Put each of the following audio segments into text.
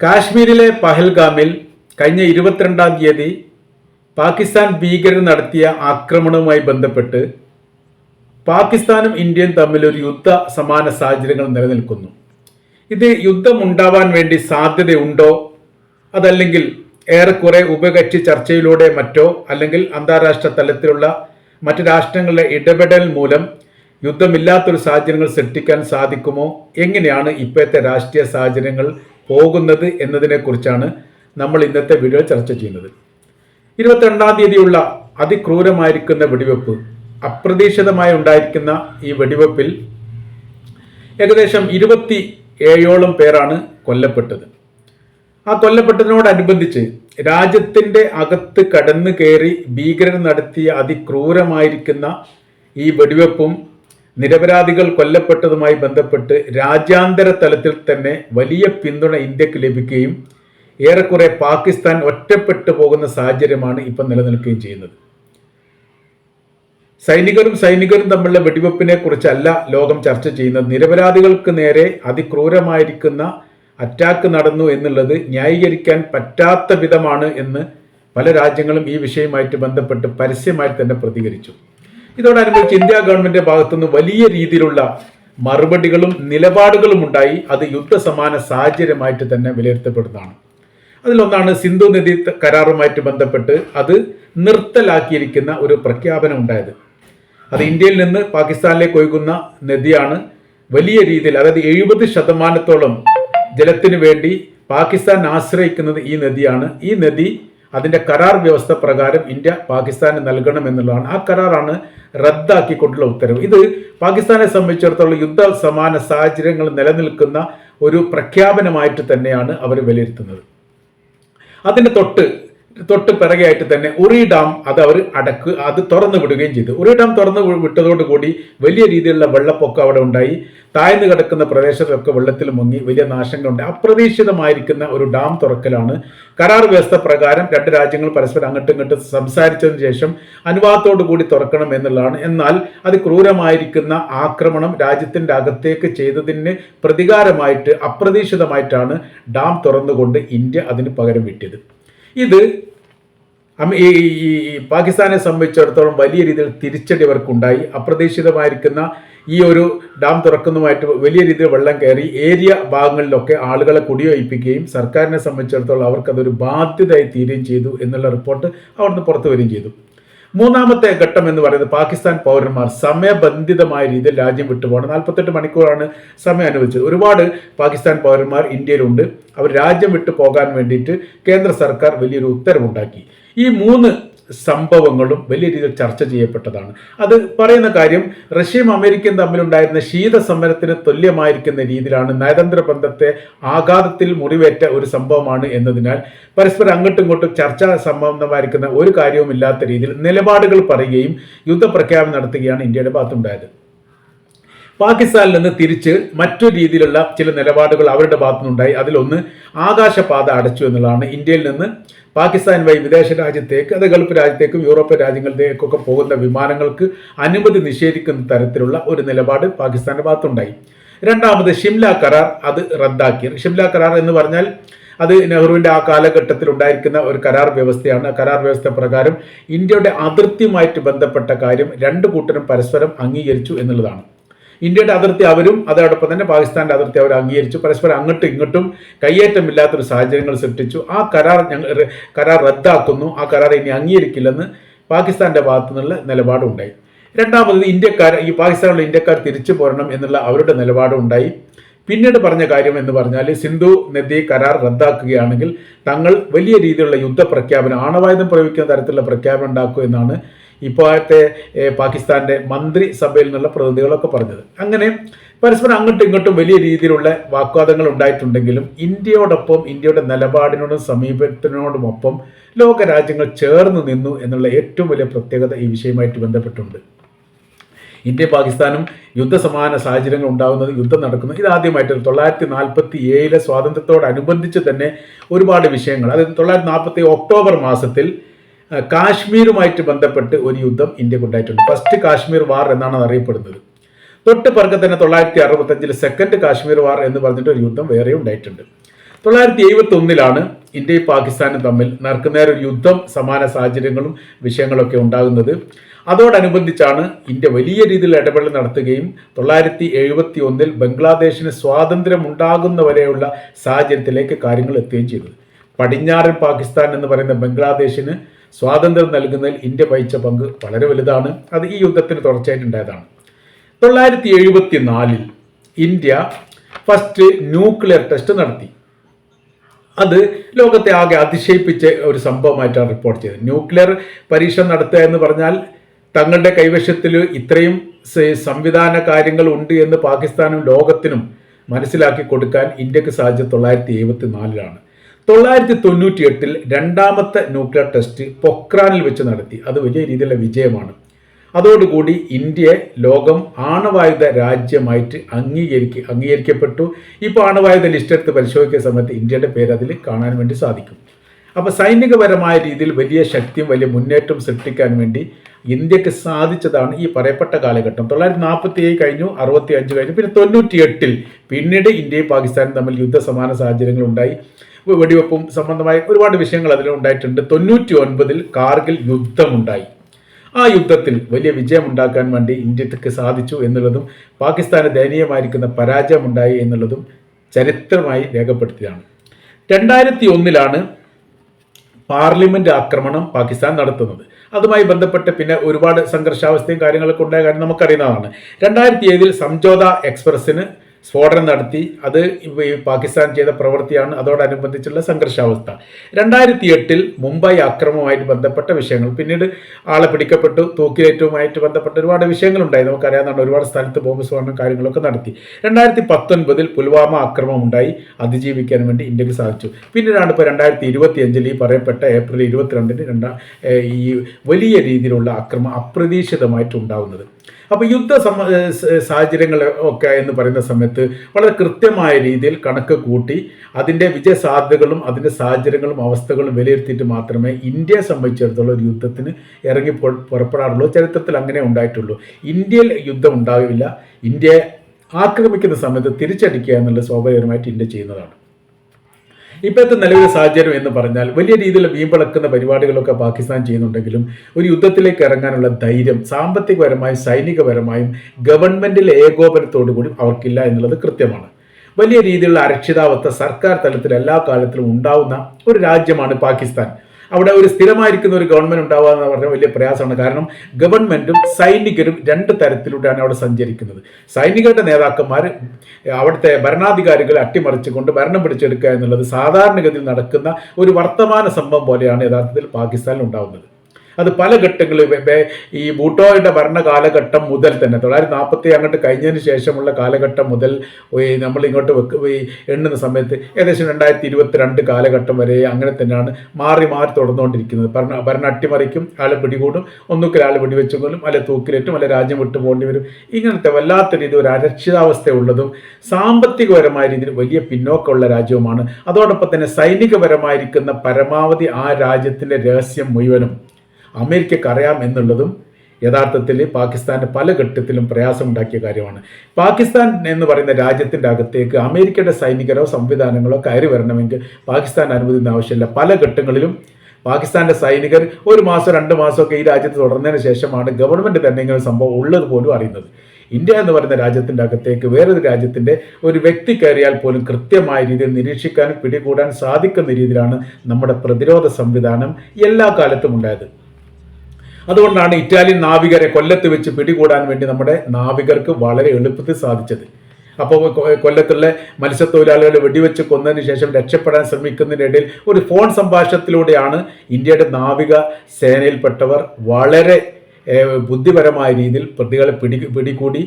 കാശ്മീരിലെ പഹൽഗാമിൽ കഴിഞ്ഞ ഇരുപത്തിരണ്ടാം തീയതി പാകിസ്ഥാൻ ഭീകരർ നടത്തിയ ആക്രമണവുമായി ബന്ധപ്പെട്ട് പാകിസ്ഥാനും ഇന്ത്യയും തമ്മിൽ ഒരു യുദ്ധ സമാന സാഹചര്യങ്ങൾ നിലനിൽക്കുന്നു. ഇത് യുദ്ധമുണ്ടാവാൻ വേണ്ടി സാധ്യതയുണ്ടോ? അതല്ലെങ്കിൽ ഏറെക്കുറെ ഉഭയകക്ഷി ചർച്ചയിലൂടെ മറ്റോ അല്ലെങ്കിൽ അന്താരാഷ്ട്ര തലത്തിലുള്ള മറ്റ് രാഷ്ട്രങ്ങളുടെ ഇടപെടൽ മൂലം യുദ്ധമില്ലാത്തൊരു സാഹചര്യങ്ങൾ സൃഷ്ടിക്കാൻ സാധിക്കുമോ? എങ്ങനെയാണ് ഇപ്പോഴത്തെ രാഷ്ട്രീയ സാഹചര്യങ്ങൾ പോകുന്നത് എന്നതിനെക്കുറിച്ചാണ് നമ്മൾ ഇന്നത്തെ വീഡിയോ ചർച്ച ചെയ്യുന്നത്. ഇരുപത്തിരണ്ടാം തീയതിയുള്ള അതിക്രൂരമായിരിക്കുന്ന വെടിവെപ്പ് അപ്രതീക്ഷിതമായി ഉണ്ടായിരിക്കുന്ന ഈ വെടിവെപ്പിൽ ഏകദേശം ഇരുപത്തി ഏഴോളം പേരാണ് കൊല്ലപ്പെട്ടത്. ആ കൊല്ലപ്പെട്ടതിനോടനുബന്ധിച്ച് രാജ്യത്തിന്റെ അകത്ത് കടന്നു കയറി ഭീകരർ നടത്തിയ അതിക്രൂരമായിരിക്കുന്ന ഈ വെടിവെപ്പും നിരപരാധികൾ കൊല്ലപ്പെട്ടതുമായി ബന്ധപ്പെട്ട് രാജ്യാന്തര തലത്തിൽ തന്നെ വലിയ പിന്തുണ ഇന്ത്യയ്ക്ക് ലഭിക്കുകയും ഏറെക്കുറെ പാകിസ്ഥാൻ ഒറ്റപ്പെട്ടു പോകുന്ന സാഹചര്യമാണ് ഇപ്പം നിലനിൽക്കുകയും ചെയ്യുന്നത്. സൈനികരും സൈനികരും തമ്മിലുള്ള വെടിവെപ്പിനെ കുറിച്ചല്ല ലോകം ചർച്ച ചെയ്യുന്നത്. നിരപരാധികൾക്ക് നേരെ അതിക്രൂരമായിരിക്കുന്ന അറ്റാക്ക് നടന്നു എന്നുള്ളത് ന്യായീകരിക്കാൻ പറ്റാത്ത വിധമാണ് എന്ന് പല രാജ്യങ്ങളും ഈ വിഷയവുമായിട്ട് ബന്ധപ്പെട്ട് പരസ്യമായി തന്നെ പ്രതികരിച്ചു. ഇതോടനുബന്ധിച്ച് ഇന്ത്യ ഗവൺമെന്റിന്റെ ഭാഗത്തുനിന്ന് വലിയ രീതിയിലുള്ള മറുപടികളും നിലപാടുകളും ഉണ്ടായി. അത് യുദ്ധസമാന സാഹചര്യമായിട്ട് തന്നെ വിലയിരുത്തപ്പെടുന്നതാണ്. അതിലൊന്നാണ് സിന്ധു നദി കരാറുമായിട്ട് ബന്ധപ്പെട്ട് അത് നിർത്തലാക്കിയിരിക്കുന്ന ഒരു പ്രഖ്യാപനം ഉണ്ടായത്. അത് ഇന്ത്യയിൽ നിന്ന് പാകിസ്ഥാനിലേക്ക് ഒഴുകുന്ന നദിയാണ്. വലിയ രീതിയിൽ അതായത് എഴുപത് ശതമാനത്തോളം ജലത്തിനു വേണ്ടി പാകിസ്ഥാൻ ആശ്രയിക്കുന്നത് ഈ നദിയാണ്. ഈ നദി അതിന്റെ കരാർ വ്യവസ്ഥ പ്രകാരം ഇന്ത്യ പാകിസ്ഥാന് നൽകണം എന്നുള്ളതാണ്. ആ കരാറാണ് റദ്ദാക്കിക്കൊണ്ടുള്ള ഉത്തരവ്. ഇത് പാകിസ്ഥാനെ സംബന്ധിച്ചിടത്തോളം യുദ്ധ സമാന സാഹചര്യങ്ങൾ നിലനിൽക്കുന്ന ഒരു പ്രഖ്യാപനമായിട്ട് തന്നെയാണ് അവർ വിലയിരുത്തുന്നത്. അതിന് തൊട്ട് തൊട്ട് പിറകെയായിട്ട് തന്നെ ഉറി ഡാം അത് അവർ അടക്ക് അത് തുറന്നു വിടുകയും ചെയ്തു. ഉറി ഡാം തുറന്നു വിട്ടതോടുകൂടി വലിയ രീതിയിലുള്ള വെള്ളപ്പൊക്കം അവിടെ ഉണ്ടായി. താഴ്ന്നു കിടക്കുന്ന പ്രദേശത്തൊക്കെ വെള്ളത്തിൽ മുങ്ങി വലിയ നാശങ്ങളുണ്ട്. അപ്രതീക്ഷിതമായിരിക്കുന്ന ഒരു ഡാം തുറക്കലാണ്. കരാർ വ്യവസ്ഥ പ്രകാരം രണ്ട് രാജ്യങ്ങൾ പരസ്പരം അങ്ങോട്ടും ഇങ്ങോട്ടും സംസാരിച്ചതിന് ശേഷം അനുവാദത്തോടു കൂടി തുറക്കണം എന്നുള്ളതാണ്. എന്നാൽ അത് ക്രൂരമായിരിക്കുന്ന ആക്രമണം രാജ്യത്തിന്റെ അകത്തേക്ക് ചെയ്തതിന് പ്രതികാരമായിട്ട് അപ്രതീക്ഷിതമായിട്ടാണ് ഡാം തുറന്നുകൊണ്ട് ഇന്ത്യ അതിന് പകരം വിട്ടത്. ഇത് ഈ പാകിസ്ഥാനെ സംബന്ധിച്ചിടത്തോളം വലിയ രീതിയിൽ തിരിച്ചടി അവർക്കുണ്ടായി. അപ്രതീക്ഷിതമായിരിക്കുന്ന ഈ ഒരു ഡാം തുറക്കുന്നതുമായിട്ട് വലിയ രീതിയിൽ വെള്ളം കയറി ഏരിയ ഭാഗങ്ങളിലൊക്കെ ആളുകളെ കുടിയൊഴിപ്പിക്കുകയും സർക്കാരിനെ സംബന്ധിച്ചിടത്തോളം അവർക്കതൊരു ബാധ്യതയായി തീരുകയും ചെയ്തു എന്നുള്ള റിപ്പോർട്ട് അവിടുന്ന് പുറത്തു വരികയും ചെയ്തു. മൂന്നാമത്തെ ഘട്ടം എന്ന് പറയുന്നത് പാകിസ്ഥാൻ പൗരന്മാർ സമയബന്ധിതമായ രീതിയിൽ രാജ്യം വിട്ടുപോകണം നാൽപ്പത്തെട്ട് മണിക്കൂറാണ് സമയം അനുവദിച്ചത്. ഒരുപാട് പാകിസ്ഥാൻ പൗരന്മാർ ഇന്ത്യയിലുണ്ട്. അവർ രാജ്യം വിട്ടു പോകാൻ വേണ്ടിയിട്ട് കേന്ദ്ര സർക്കാർ വലിയൊരു ഉത്തരവുണ്ടാക്കി. ഈ മൂന്ന് സംഭവങ്ങളും വലിയ രീതിയിൽ ചർച്ച ചെയ്യപ്പെട്ടതാണ്. അത് പറയുന്ന കാര്യം റഷ്യയും അമേരിക്കയും തമ്മിലുണ്ടായിരുന്ന ശീത സമരത്തിന് തുല്യമായിരിക്കുന്ന രീതിയിലാണ് നയതന്ത്ര ബന്ധത്തെ ആഘാതത്തിൽ മുറിവേറ്റ ഒരു സംഭവമാണ് എന്നതിനാൽ പരസ്പരം അങ്ങോട്ടും ഇങ്ങോട്ടും ചർച്ചാ സംബന്ധമായിരിക്കുന്ന ഒരു കാര്യവും ഇല്ലാത്ത രീതിയിൽ നിലപാടുകൾ പറയുകയും യുദ്ധപ്രഖ്യാപനം നടത്തുകയാണ് ഇന്ത്യയുടെ ഭാഗത്തുണ്ടായത്. പാകിസ്ഥാനിൽ നിന്ന് തിരിച്ച് മറ്റു രീതിയിലുള്ള ചില നിലപാടുകൾ അവരുടെ ഭാഗത്തുനിന്നുണ്ടായി. അതിലൊന്ന് ആകാശപാത അടച്ചു എന്നുള്ളതാണ്. ഇന്ത്യയിൽ നിന്ന് പാകിസ്ഥാൻ വഴി വിദേശ രാജ്യത്തേക്ക് അത് ഗൾഫ് രാജ്യത്തേക്കും യൂറോപ്യൻ രാജ്യങ്ങളിലേക്കൊക്കെ പോകുന്ന വിമാനങ്ങൾക്ക് അനുമതി നിഷേധിക്കുന്ന തരത്തിലുള്ള ഒരു നിലപാട് പാകിസ്ഥാന്റെ ഭാഗത്തുണ്ടായി. രണ്ടാമത് ഷിംല കരാർ അത് റദ്ദാക്കി ഷിംല കരാർ എന്ന് പറഞ്ഞാൽ അത് നെഹ്റുവിന്റെ ആ കാലഘട്ടത്തിൽ ഉണ്ടായിരിക്കുന്ന ഒരു കരാർ വ്യവസ്ഥയാണ്. കരാർ വ്യവസ്ഥ പ്രകാരം ഇന്ത്യയുടെ അതിർത്തിയുമായിട്ട് ബന്ധപ്പെട്ട കാര്യം രണ്ട് കൂട്ടരും പരസ്പരം അംഗീകരിച്ചു എന്നുള്ളതാണ്. ഇന്ത്യയുടെ അതിർത്തി അവരും അതോടൊപ്പം തന്നെ പാകിസ്ഥാന്റെ അതിർത്തി അവർ അംഗീകരിച്ചു. പരസ്പരം അങ്ങോട്ടും ഇങ്ങോട്ടും കയ്യേറ്റമില്ലാത്തൊരു സാഹചര്യങ്ങൾ സൃഷ്ടിച്ചു. ആ കരാർ ഞങ്ങൾ കരാർ റദ്ദാക്കുന്നു. ആ കരാർ ഇനി അംഗീകരിക്കില്ലെന്ന് പാകിസ്ഥാന്റെ ഭാഗത്തു നിന്നുള്ള നിലപാടുണ്ടായി രണ്ടാമത് ഇന്ത്യക്കാർ ഈ പാകിസ്ഥാനിലുള്ള ഇന്ത്യക്കാർ തിരിച്ചു പോരണം എന്നുള്ള അവരുടെ നിലപാടുണ്ടായി പിന്നീട് പറഞ്ഞ കാര്യം എന്ന് പറഞ്ഞാൽ സിന്ധു നദി കരാർ റദ്ദാക്കുകയാണെങ്കിൽ തങ്ങൾ വലിയ രീതിയിലുള്ള യുദ്ധ പ്രഖ്യാപനം ആണവായുധം പ്രയോഗിക്കുന്ന തരത്തിലുള്ള പ്രഖ്യാപനം ഉണ്ടാക്കും എന്നാണ് ഇപ്പോഴത്തെ ഏഹ്, പാകിസ്ഥാന്റെ മന്ത്രിസഭയിൽ നിന്നുള്ള പ്രതിനിധികളൊക്കെ പറഞ്ഞത്. അങ്ങനെ പരസ്പരം അങ്ങോട്ടും ഇങ്ങോട്ടും വലിയ രീതിയിലുള്ള വാഗ്വാദങ്ങൾ ഉണ്ടായിട്ടുണ്ടെങ്കിലും ഇന്ത്യയോടൊപ്പം ഇന്ത്യയുടെ നിലപാടിനോടും സമീപത്തിനോടുമൊപ്പം ലോക രാജ്യങ്ങൾ ചേർന്ന് നിന്നു എന്നുള്ള ഏറ്റവും വലിയ പ്രത്യേകത ഈ വിഷയമായിട്ട് ബന്ധപ്പെട്ടുണ്ട്. ഇന്ത്യ പാകിസ്ഥാനും യുദ്ധസമാന സാഹചര്യങ്ങൾ ഉണ്ടാകുന്നത് യുദ്ധം നടക്കുന്നത് ഇതാദ്യമായിട്ട് തൊള്ളായിരത്തി നാൽപ്പത്തി ഏഴിലെ സ്വാതന്ത്ര്യത്തോടനുബന്ധിച്ച് തന്നെ ഒരുപാട് വിഷയങ്ങൾ. അതായത് തൊള്ളായിരത്തി നാൽപ്പത്തി ഒക്ടോബർ മാസത്തിൽ കാശ്മീരുമായിട്ട് ബന്ധപ്പെട്ട് ഒരു യുദ്ധം ഇന്ത്യക്കുണ്ടായിട്ടുണ്ട് ഫസ്റ്റ് കാശ്മീർ വാർ എന്നാണ് അത് അറിയപ്പെടുന്നത്. തൊട്ട് പിറകെ തന്നെ തൊള്ളായിരത്തി അറുപത്തഞ്ചിൽ സെക്കൻഡ് കാശ്മീർ വാർ എന്ന് പറഞ്ഞിട്ട് ഒരു യുദ്ധം വേറെ ഉണ്ടായിട്ടുണ്ട്. തൊള്ളായിരത്തി എഴുപത്തി ഒന്നിലാണ് ഇന്ത്യയും പാകിസ്ഥാനും തമ്മിൽ നേർക്കുനേർ ഒരു യുദ്ധം സമാന സാഹചര്യങ്ങളും വിഷയങ്ങളൊക്കെ ഉണ്ടാകുന്നത്. അതോടനുബന്ധിച്ചാണ് ഇന്ത്യ വലിയ രീതിയിൽ ഇടപെടൽ നടത്തുകയും തൊള്ളായിരത്തി എഴുപത്തി ഒന്നിൽ ബംഗ്ലാദേശിന് സ്വാതന്ത്ര്യം ഉണ്ടാകുന്നവരെയുള്ള സാഹചര്യത്തിലേക്ക് കാര്യങ്ങൾ എത്തുകയും ചെയ്തത്. പടിഞ്ഞാറൻ പാകിസ്ഥാൻ എന്ന് പറയുന്ന ബംഗ്ലാദേശിന് സ്വാതന്ത്ര്യം നൽകുന്നതിൽ ഇന്ത്യ വഹിച്ച പങ്ക് വളരെ വലുതാണ്. അത് ഈ യുദ്ധത്തിന് തുടർച്ചയായിട്ടുണ്ടായതാണ്. തൊള്ളായിരത്തി എഴുപത്തി നാലിൽ ഇന്ത്യ ഫസ്റ്റ് ന്യൂക്ലിയർ ടെസ്റ്റ് നടത്തി. അത് ലോകത്തെ ആകെ അതിശയിപ്പിച്ച ഒരു സംഭവമായിട്ടാണ് റിപ്പോർട്ട് ചെയ്തത്. ന്യൂക്ലിയർ പരീക്ഷ നടത്തുക എന്ന് പറഞ്ഞാൽ തങ്ങളുടെ കൈവശത്തിൽ ഇത്രയും സംവിധാന കാര്യങ്ങൾ ഉണ്ട് എന്ന് പാകിസ്ഥാനും ലോകത്തിനും മനസ്സിലാക്കി കൊടുക്കാൻ ഇന്ത്യയ്ക്ക് സാധിച്ചത് തൊള്ളായിരത്തി എഴുപത്തി നാലിലാണ് തൊള്ളായിരത്തി തൊണ്ണൂറ്റി എട്ടിൽ രണ്ടാമത്തെ ന്യൂക്ലിയർ ടെസ്റ്റ് പൊക്രാനിൽ വെച്ച് നടത്തി. അത് വലിയ രീതിയിലുള്ള വിജയമാണ്. അതോടുകൂടി ഇന്ത്യയെ ലോകം ആണവായുധ രാജ്യമായിട്ട് അംഗീകരിക്ക അംഗീകരിക്കപ്പെട്ടു. ഇപ്പോൾ ആണവായുധ ലിസ്റ്റ് എടുത്ത് പരിശോധിക്കുന്ന സമയത്ത് ഇന്ത്യയുടെ പേര് അതിൽ കാണാൻ വേണ്ടി സാധിക്കും. അപ്പോൾ സൈനികപരമായ രീതിയിൽ വലിയ ശക്തിയും വലിയ മുന്നേറ്റം സൃഷ്ടിക്കാൻ വേണ്ടി ഇന്ത്യയ്ക്ക് സാധിച്ചതാണ് ഈ പറയപ്പെട്ട കാലഘട്ടം. തൊള്ളായിരത്തി നാൽപ്പത്തി ഏഴ് കഴിഞ്ഞു അറുപത്തി അഞ്ച് കഴിഞ്ഞു പിന്നെ തൊണ്ണൂറ്റി എട്ടിൽ പിന്നീട് ഇന്ത്യയും പാകിസ്ഥാനും തമ്മിൽ യുദ്ധസമാന സാഹചര്യങ്ങൾ ഉണ്ടായി. വെടിവെപ്പും സംബന്ധമായ ഒരുപാട് വിഷയങ്ങൾ അതിലുണ്ടായിട്ടുണ്ട് തൊണ്ണൂറ്റി ഒൻപതിൽ കാർഗിൽ യുദ്ധമുണ്ടായി. ആ യുദ്ധത്തിൽ വലിയ വിജയം ഉണ്ടാക്കാൻ വേണ്ടി ഇന്ത്യയ്ക്ക് സാധിച്ചു എന്നുള്ളതും പാകിസ്ഥാന് ദയനീയമായിരിക്കുന്ന പരാജയമുണ്ടായി എന്നുള്ളതും ചരിത്രമായി രേഖപ്പെടുത്തിയതാണ്. രണ്ടായിരത്തി ഒന്നിലാണ് പാർലമെന്റ് ആക്രമണം പാകിസ്ഥാൻ നടത്തുന്നത്. അതുമായി ബന്ധപ്പെട്ട് പിന്നെ ഒരുപാട് സംഘർഷാവസ്ഥയും കാര്യങ്ങളൊക്കെ ഉണ്ടായ കാര്യം നമുക്കറിയുന്നതാണ്. രണ്ടായിരത്തി ഏഴിൽ സംജോത എക്സ്പ്രസ്സിന് സ്ഫോടനം നടത്തി. അത് പാകിസ്ഥാൻ ചെയ്ത പ്രവൃത്തിയാണ്. അതോടനുബന്ധിച്ചുള്ള സംഘർഷാവസ്ഥ. രണ്ടായിരത്തി എട്ടിൽ മുംബൈ അക്രമവുമായിട്ട് ബന്ധപ്പെട്ട വിഷയങ്ങൾ. പിന്നീട് ആളെ പിടിക്കപ്പെട്ടു. തൂക്കിലേറ്റവുമായിട്ട് ബന്ധപ്പെട്ട ഒരുപാട് വിഷയങ്ങളുണ്ടായി. നമുക്കറിയാവുന്നതാണ് ഒരുപാട് സ്ഥലത്ത് ബോംബ് സ്ഫോടനം കാര്യങ്ങളൊക്കെ നടത്തി. രണ്ടായിരത്തി പത്തൊൻപതിൽ പുൽവാമ ആക്രമണം ഉണ്ടായി അതിജീവിക്കാൻ വേണ്ടി ഇന്ത്യയ്ക്ക് സാധിച്ചു. പിന്നീടാണ് ഇപ്പോൾ രണ്ടായിരത്തി ഇരുപത്തി അഞ്ചിൽ ഈ പറയപ്പെട്ട ഏപ്രിൽ ഇരുപത്തിരണ്ടിന് രണ്ടാ ഈ വലിയ രീതിയിലുള്ള ആക്രമണം അപ്രതീക്ഷിതമായിട്ട് ഉണ്ടാകുന്നത് അപ്പോൾ യുദ്ധ സാഹചര്യങ്ങൾ ഒക്കെ എന്ന് പറയുന്ന സമയത്ത് വളരെ കൃത്യമായ രീതിയിൽ കണക്ക് കൂട്ടി അതിന്റെ വിജയസാധ്യതകളും അതിന്റെ സാഹചര്യങ്ങളും അവസ്ഥകളും വിലയിരുത്തിയിട്ട് മാത്രമേ ഇന്ത്യയെ സംബന്ധിച്ചിടത്തോളം ഒരു യുദ്ധത്തിന് ഇറങ്ങി പുറപ്പെടാറുള്ളൂ. ചരിത്രത്തിൽ അങ്ങനെ ഉണ്ടായിട്ടുള്ളൂ. ഇന്ത്യയിൽ യുദ്ധം ഉണ്ടാവില്ല. ഇന്ത്യയെ ആക്രമിക്കുന്ന സമയത്ത് തിരിച്ചടിക്കുക എന്നുള്ള സ്വാഭാവികമായിട്ട് ഇന്ത്യ ചെയ്യുന്നതാണ്. ഇപ്പോഴത്തെ നിലവിലെ സാഹചര്യം എന്ന് പറഞ്ഞാൽ വലിയ രീതിയിൽ വീമ്പിളക്കുന്ന പരിപാടികളൊക്കെ പാകിസ്ഥാൻ ചെയ്യുന്നുണ്ടെങ്കിലും ഒരു യുദ്ധത്തിലേക്ക് ഇറങ്ങാനുള്ള ധൈര്യം സാമ്പത്തികപരമായും സൈനികപരമായും ഗവൺമെന്റിലെ ഏകോപനത്തോടു കൂടി അവർക്കില്ല എന്നുള്ളത് കൃത്യമാണ്. വലിയ രീതിയിലുള്ള അരക്ഷിതാവസ്ഥ സർക്കാർ തലത്തിൽ എല്ലാ കാലത്തിലും ഉണ്ടാവുന്ന ഒരു രാജ്യമാണ് പാകിസ്ഥാൻ. അവിടെ ഒരു സ്ഥിരമായിരിക്കുന്ന ഒരു ഗവൺമെന്റ് ഉണ്ടാവുക എന്ന് പറഞ്ഞാൽ വലിയ പ്രയാസമാണ്. കാരണം ഗവൺമെന്റും സൈനികരും രണ്ട് തരത്തിലൂടെയാണ് അവിടെ സഞ്ചരിക്കുന്നത്. സൈനികരുടെ നേതാക്കന്മാർ അവിടുത്തെ ഭരണാധികാരികളെ അട്ടിമറിച്ചുകൊണ്ട് ഭരണം പിടിച്ചെടുക്കുക എന്നുള്ളത് സാധാരണഗതിയിൽ നടക്കുന്ന ഒരു വർത്തമാന സംഭവം പോലെയാണ് യഥാർത്ഥത്തിൽ പാകിസ്ഥാനിൽ ഉണ്ടാവുന്നത്. അത് പല ഘട്ടങ്ങളിൽ ഈ ബൂട്ടോയുടെ ഭരണ കാലഘട്ടം മുതൽ തന്നെ തൊള്ളായിരത്തി നാൽപ്പത്തി അങ്ങോട്ട് കഴിഞ്ഞതിന് ശേഷമുള്ള കാലഘട്ടം മുതൽ നമ്മൾ ഇങ്ങോട്ട് വെക്ക് എണ്ണുന്ന സമയത്ത് ഏകദേശം രണ്ടായിരത്തി ഇരുപത്തിരണ്ട് കാലഘട്ടം വരെ അങ്ങനെ തന്നെയാണ് മാറി മാറി തുടർന്നുകൊണ്ടിരിക്കുന്നത്. ഭരണ ഭരണ അട്ടിമറിക്കും ആളെ പിടികൂടും ഒന്നുകിൽ ആൾ വെടിവെച്ചും കൊല്ലും അല്ലെ തൂക്കിലേറ്റും അല്ലെ രാജ്യം വിട്ടു പോകേണ്ടി വരും. ഇങ്ങനത്തെ വല്ലാത്ത രീതി ഒരു അരക്ഷിതാവസ്ഥ ഉള്ളതും സാമ്പത്തികപരമായ രീതിയിൽ വലിയ പിന്നോക്കമുള്ള രാജ്യവുമാണ്. അതോടൊപ്പം തന്നെ സൈനികപരമായിരിക്കുന്ന പരമാവധി ആ രാജ്യത്തിന്റെ രഹസ്യം മുഴുവനും അമേരിക്കക്ക് അറിയാം എന്നുള്ളതും യഥാർത്ഥത്തിൽ പാകിസ്ഥാന് പല ഘട്ടത്തിലും പ്രയാസമുണ്ടാക്കിയ കാര്യമാണ്. പാകിസ്ഥാൻ എന്ന് പറയുന്ന രാജ്യത്തിന്റെ അകത്തേക്ക് അമേരിക്കയുടെ സൈനികരോ സംവിധാനങ്ങളോ കയറി വരണമെങ്കിൽ പാകിസ്ഥാൻ അനുവദിക്കുന്ന ആവശ്യമില്ല. പല ഘട്ടങ്ങളിലും പാകിസ്ഥാന്റെ സൈനികർ ഒരു മാസം രണ്ട് മാസമൊക്കെ ഈ രാജ്യത്ത് തുടർന്നതിന് ശേഷമാണ് ഗവൺമെന്റ് തന്നെ ഇങ്ങനെ സംഭവം ഉള്ളത് പോലും അറിയുന്നത്. ഇന്ത്യ എന്ന് പറയുന്ന രാജ്യത്തിന്റെ അകത്തേക്ക് വേറൊരു രാജ്യത്തിന്റെ ഒരു വ്യക്തി കയറിയാൽ പോലും കൃത്യമായ രീതിയിൽ നിരീക്ഷിക്കാനും പിടികൂടാൻ സാധിക്കുന്ന രീതിയിലാണ് നമ്മുടെ പ്രതിരോധ സംവിധാനം എല്ലാ കാലത്തും ഉണ്ടായത്. അതുകൊണ്ടാണ് ഇറ്റാലിയൻ നാവികരെ കൊല്ലത്ത് വെച്ച് പിടികൂടാൻ വേണ്ടി നമ്മുടെ നാവികർക്ക് വളരെ എളുപ്പത്തിൽ സാധിച്ചത്. അപ്പോൾ കൊല്ലത്തുള്ള മത്സ്യത്തൊഴിലാളികളെ വെടിവെച്ച് കൊന്നതിന് ശേഷം രക്ഷപ്പെടാൻ ശ്രമിക്കുന്നതിനിടയിൽ ഒരു ഫോൺ സംഭാഷണത്തിലൂടെയാണ് ഇന്ത്യയുടെ നാവിക സേനയിൽപ്പെട്ടവർ വളരെ ബുദ്ധിപരമായ രീതിയിൽ പ്രതികളെ പിടി പിടികൂടി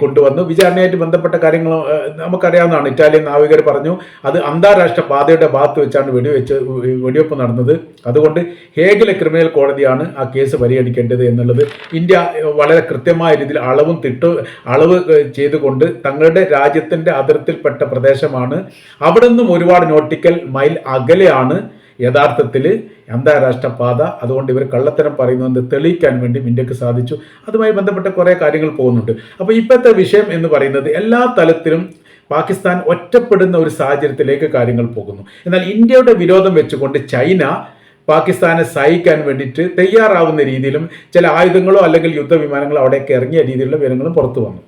കൊണ്ടുവന്നു. വിചാരണയായിട്ട് ബന്ധപ്പെട്ട കാര്യങ്ങൾ നമുക്കറിയാവുന്നതാണ്. ഇറ്റാലിയൻ നാവികർ പറഞ്ഞു അത് അന്താരാഷ്ട്ര പാതയുടെ ഭാഗത്ത് വെച്ചാണ് വെടിവെച്ച് വെടിവെപ്പ് നടന്നത്. അതുകൊണ്ട് ഹേഗിലെ ക്രിമിനൽ കോടതിയാണ് ആ കേസ് പരിഗണിക്കേണ്ടത് എന്നുള്ളത്. ഇന്ത്യ വളരെ കൃത്യമായ രീതിയിൽ അളവും തിട്ട് അളവ് ചെയ്തുകൊണ്ട് തങ്ങളുടെ രാജ്യത്തിന്റെ അതിർത്തിൽപ്പെട്ട പ്രദേശമാണ്. അവിടെ നിന്നും ഒരുപാട് നോട്ടിക്കൽ മൈൽ അകലെയാണ്. യഥാർത്ഥത്തിൽ അന്താരാഷ്ട്ര പാത അതുകൊണ്ട് ഇവർ കള്ളത്തരം പറയുന്നതെന്ന് തെളിയിക്കാൻ വേണ്ടി ഇന്ത്യയ്ക്ക് സാധിച്ചു. അതുമായി ബന്ധപ്പെട്ട കുറേ കാര്യങ്ങൾ പോകുന്നുണ്ട്. അപ്പോൾ ഇപ്പോഴത്തെ വിഷയം എന്ന് പറയുന്നത് എല്ലാ തലത്തിലും പാകിസ്ഥാൻ ഒറ്റപ്പെടുന്ന ഒരു സാഹചര്യത്തിലേക്ക് കാര്യങ്ങൾ പോകുന്നു. എന്നാൽ ഇന്ത്യയുടെ വിരോധം വെച്ചുകൊണ്ട് ചൈന പാകിസ്ഥാനെ സഹായിക്കാൻ വേണ്ടിയിട്ട് തയ്യാറാവുന്ന രീതിയിലും ചില ആയുധങ്ങളോ അല്ലെങ്കിൽ യുദ്ധവിമാനങ്ങളോ അവിടേക്ക് ഇറങ്ങിയ രീതിയിലുള്ള വിവരങ്ങളും പുറത്തു വന്നു.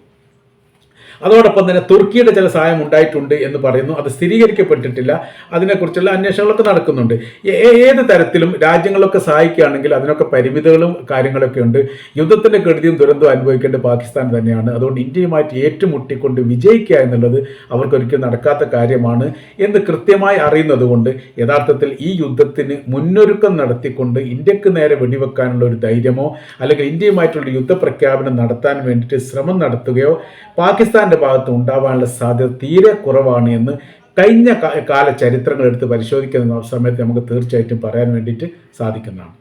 അതോടൊപ്പം തന്നെ തുർക്കിയുടെ ചില സഹായം ഉണ്ടായിട്ടുണ്ട് എന്ന് പറയുന്നു. അത് സ്ഥിരീകരിക്കപ്പെട്ടിട്ടില്ല. അതിനെക്കുറിച്ചുള്ള അന്വേഷണങ്ങളൊക്കെ നടക്കുന്നുണ്ട്. ഏത് തരത്തിലും രാജ്യങ്ങളൊക്കെ സഹായിക്കുകയാണെങ്കിൽ അതിനൊക്കെ പരിമിതികളും കാര്യങ്ങളൊക്കെ ഉണ്ട്. യുദ്ധത്തിന്റെ കെടുതിയും ദുരന്തവും അനുഭവിക്കേണ്ട പാകിസ്ഥാൻ തന്നെയാണ്. അതുകൊണ്ട് ഇന്ത്യയുമായിട്ട് ഏറ്റുമുട്ടിക്കൊണ്ട് വിജയിക്കുക എന്നുള്ളത് അവർക്കൊരിക്കലും നടക്കാത്ത കാര്യമാണ് എന്ന് കൃത്യമായി അറിയുന്നത് കൊണ്ട് യഥാർത്ഥത്തിൽ ഈ യുദ്ധത്തിന് മുന്നൊരുക്കം നടത്തിക്കൊണ്ട് ഇന്ത്യയ്ക്ക് നേരെ വെടിവെക്കാനുള്ള ഒരു ധൈര്യമോ അല്ലെങ്കിൽ ഇന്ത്യയുമായിട്ടുള്ള യുദ്ധപ്രഖ്യാപനം നടത്താൻ വേണ്ടിയിട്ട് ശ്രമം നടത്തുകയോ പാകിസ്ഥാന്റെ ഭാഗത്ത് ഉണ്ടാവാനുള്ള സാധ്യത തീരെ കുറവാണ് എന്ന് കഴിഞ്ഞ കാല ചരിത്രങ്ങൾ എടുത്ത് പരിശോധിക്കുന്ന സമയത്ത് നമുക്ക് തീർച്ചയായിട്ടും പറയാൻ വേണ്ടിയിട്ട് സാധിക്കുന്നതാണ്.